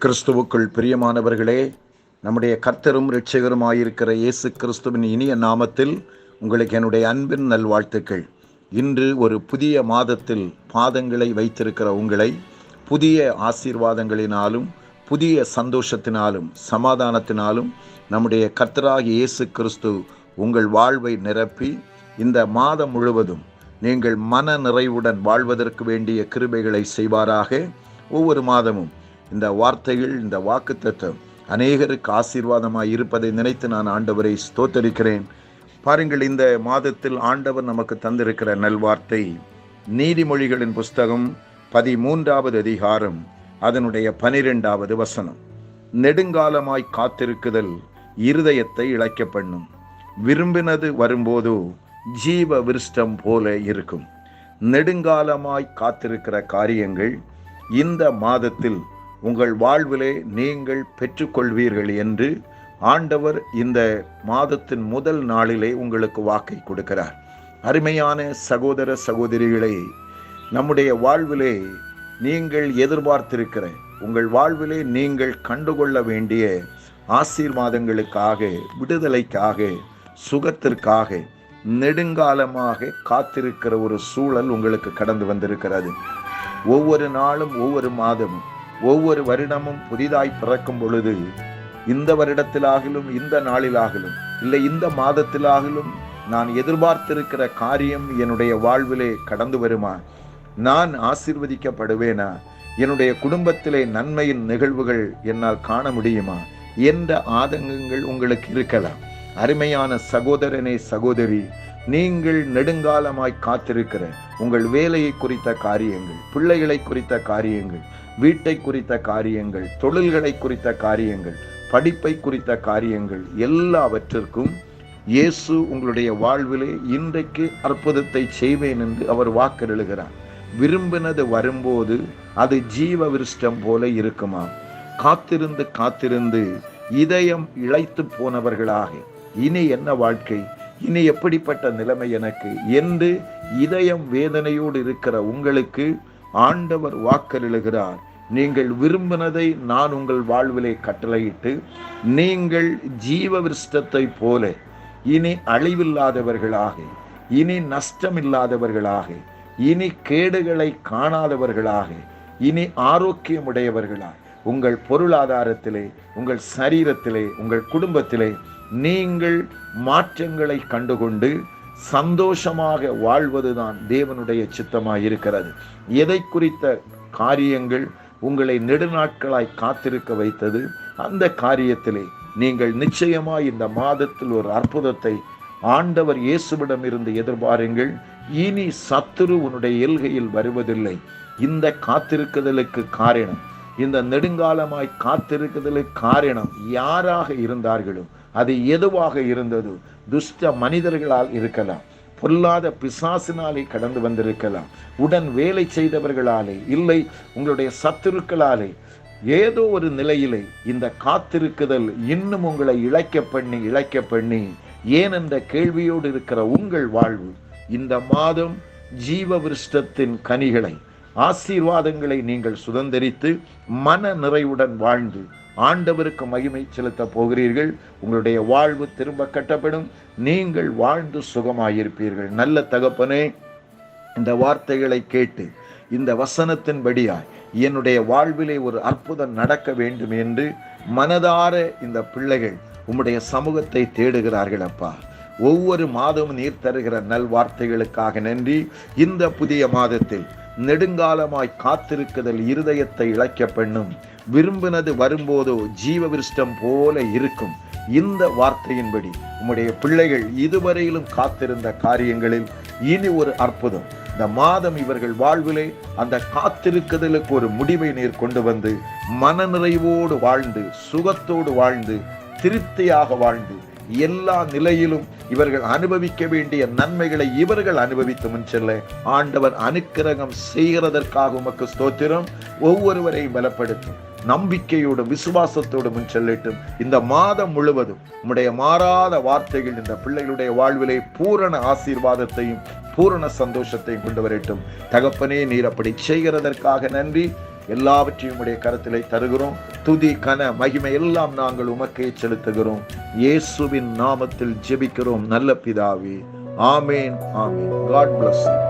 கிறிஸ்துவுக்குள் பிரியமானவர்களே நம்முடைய கர்த்தரும் ரட்சகருமாயிருக்கிற இயேசு கிறிஸ்துவின் இனிய நாமத்தில் உங்களுக்கு என்னுடைய அன்பின் நல்வாழ்த்துக்கள். இன்று ஒரு புதிய மாதத்தில் பாதங்களை வைத்திருக்கிற உங்களை புதிய ஆசீர்வாதங்களினாலும் புதிய சந்தோஷத்தினாலும் சமாதானத்தினாலும் நம்முடைய கர்த்தராகிய இயேசு கிறிஸ்து உங்கள் வாழ்வை நிரப்பி இந்த மாதம் முழுவதும் நீங்கள் மன நிறைவுடன் வாழ்வதற்கு வேண்டிய கிருபைகளை செய்வாராக. ஒவ்வொரு மாதமும் இந்த வார்த்தைகள் இந்த வாக்குத்தத்தம் அநேகருக்கு ஆசீர்வாதமாய் இருப்பதை நினைத்து நான் ஆண்டவரை ஸ்தோத்தரிக்கிறேன். பாருங்கள் இந்த மாதத்தில் ஆண்டவர் நமக்கு தந்திருக்கிற நல்வார்த்தை நீதிமொழிகளின் புஸ்தகம் பதிமூன்றாவது அதிகாரம் அதனுடைய பனிரெண்டாவது வசனம். நெடுங்காலமாய் காத்திருக்குதல் இருதயத்தை இழைக்க பண்ணும். விரும்பினது வரும்போதோ ஜீவ விருஷ்டம் போல இருக்கும். நெடுங்காலமாய் காத்திருக்கிற காரியங்கள் இந்த மாதத்தில் உங்கள் வாழ்விலே நீங்கள் பெற்றுக்கொள்வீர்கள் என்று ஆண்டவர் இந்த மாதத்தின் முதல் நாளிலே உங்களுக்கு வாக்கை கொடுக்கிறார். அருமையான சகோதர சகோதரிகளே நம்முடைய வாழ்விலே நீங்கள் எதிர்பார்த்திருக்கிற உங்கள் வாழ்விலே நீங்கள் கண்டுகொள்ள வேண்டிய ஆசீர்வாதங்களுக்காக விடுதலைக்காக சுகத்திற்காக நெடுங்காலமாக காத்திருக்கிற ஒரு சூழல் உங்களுக்கு கடந்து வந்திருக்கிறது. ஒவ்வொரு நாளும் ஒவ்வொரு மாதமும் ஒவ்வொரு வருடமும் புதிதாய் பிறக்கும் பொழுது இந்த வருடத்திலாகிலும் இந்த நாளிலாகிலும் இல்லை இந்த மாதத்திலாகிலும் நான் எதிர்பார்த்திருக்கிற காரியம் என்னுடைய வாழ்விலே கடந்து வருமா? நான் ஆசிர்வதிக்கப்படுவேனா? என்னுடைய குடும்பத்திலே நன்மையின் நிகழ்வுகள் என்னால் காண முடியுமா? என்ற ஆதங்கங்கள் உங்களுக்கு இருக்கலாம். அருமையான சகோதரனே சகோதரி நீங்கள் நெடுங்காலமாய் காத்திருக்கிற உங்கள் வேலையை குறித்த காரியங்கள் பிள்ளைகளை குறித்த காரியங்கள் வீட்டை குறித்த காரியங்கள் தொழில்களை குறித்த காரியங்கள் படிப்பை குறித்த காரியங்கள் எல்லாவற்றிற்கும் இயேசு உங்களுடைய வாழ்விலே இன்றைக்கு அற்புதத்தை செய்வேன் என்று அவர் வாக்கெழுகிறார் விரும்பினது வரும்போது அது ஜீவ விருஷ்டம் போல இருக்குமா காத்திருந்து காத்திருந்து இதயம் இழைத்து போனவர்களாக இனி என்ன வாழ்க்கை? இனி எப்படிப்பட்ட நிலைமை எனக்கு? என்று இதயம் வேதனையோடு இருக்கிற உங்களுக்கு ஆண்டவர் வாக்களிடுகிறார் நீங்கள் விரும்பினதை நான் உங்கள் வாழ்விலே கட்டளையிட்டு நீங்கள் ஜீவ விருஷ்டத்தை போல இனி அழிவில்லாதவர்களாக இனி நஷ்டமில்லாதவர்களாக இனி கேடுகளை காணாதவர்களாக இனி ஆரோக்கியமுடையவர்களாக உங்கள் பொருளாதாரத்திலே உங்கள் சரீரத்திலே உங்கள் குடும்பத்திலே நீங்கள் மாற்றங்களை கண்டுகொண்டு சந்தோஷமாக வாழ்வதுதான் தேவனுடைய சித்தமாக இருக்கிறது எதை குறித்த காரியங்கள் உங்களை நெடுநாட்களாய் காத்திருக்க வைத்தது அந்த காரியத்திலே நீங்கள் நிச்சயமாய் இந்த மாதத்தில் ஒரு அற்புதத்தை ஆண்டவர் இயேசுவிடம் இருந்து எதிர்பாருங்கள். இனி சத்துரு உன்னுடைய எல்கையில் வருவதில்லை. இந்த காத்திருக்குதலுக்கு காரணம் இந்த நெடுங்காலமாய் காத்திருக்குதலுக்கு காரணம் யாராக இருந்தார்களும் அது எதுவாக இருந்தது? துஷ்ட மனிதர்களால் இருக்கலாம். பொல்லாத பிசாசினாலே கடந்து வந்திருக்கலாம். உடன் வேலை செய்தவர்களாலே இல்லை உங்களுடைய சத்துருக்களாலே. ஏதோ ஒரு நிலையிலே இந்த காத்திருக்குதல் இன்னும் உங்களை இழைக்க பண்ணி இழைக்க பண்ணி ஏன் என்ற கேள்வியோடு இருக்கிற உங்கள் வாழ்வு இந்த மாதம் ஜீவ விருஷ்டத்தின் கனிகளை ஆசீர்வாதங்களை நீங்கள் சுதந்திரித்து மன நிறைவுடன் வாழ்ந்து ஆண்டவருக்கு மகிமை செலுத்த போகிறீர்கள். உங்களுடைய வாழ்வு திரும்ப கட்டப்படும். நீங்கள் வாழ்ந்து சுகமாயிருப்பீர்கள். நல்ல தகப்பனே இந்த வார்த்தைகளை கேட்டு இந்த வசனத்தின்படியாய் என்னுடைய வாழ்விலே ஒரு அற்புதம் நடக்க வேண்டும் என்று மனதார இந்த பிள்ளைகள் உம்முடைய சமூகத்தை தேடுகிறார்கள் அப்பா. ஒவ்வொரு மாதமும் நீர் தருகிற நல்வார்த்தைகளுக்காக நன்றி. இந்த புதிய மாதத்தில் நெடுங்காலமாய் காத்திருக்குதல் இருதயத்தை இழைக்க பெண்ணும். விரும்பினது வரும்போதோ ஜீவ விருஷ்டம் போல இருக்கும். இந்த வார்த்தையின்படி உம்முடைய பிள்ளைகள் இதுவரையிலும் காத்திருந்த காரியங்களில் இனி ஒரு அற்புதம். இந்த மாதம் இவர்கள் வாழ்விலே அந்த காத்திருக்குதலுக்கு ஒரு முடிவை நீர் கொண்டு வந்து மனநிறைவோடு வாழ்ந்து சுகத்தோடு வாழ்ந்து திருப்தியாக வாழ்ந்து எல்லா நிலையிலும் இவர்கள் அனுபவிக்க வேண்டிய நன்மைகளை இவர்கள் அனுபவித்து முன் செல்ல ஆண்டவர் அனுக்கிரகம் செய்கிறதற்காக உமக்கு ஸ்தோத்திரம். ஒவ்வொருவரையும் பலப்படுத்தும். நம்பிக்கையோடு விசுவாசத்தோடு முன் செல்லட்டும். இந்த மாதம் முழுவதும் உம்முடைய மாறாத வார்த்தைகள் இந்த பிள்ளைகளுடைய வாழ்விலே பூரண ஆசீர்வாதத்தையும் பூரண சந்தோஷத்தையும் கொண்டு வரட்டும். தகப்பனே நீர் அப்படி செய்கிறதற்காக நன்றி. எல்லாவற்றையும் உடைய கரத்திலே தருகிறோம். துதி கன மகிமை எல்லாம் நாங்கள் உமக்கே செலுத்துகிறோம். இயேசுவின் நாமத்தில் ஜெபிக்கிறோம். நல்ல பிதாவே. ஆமேன் ஆமேன். God plus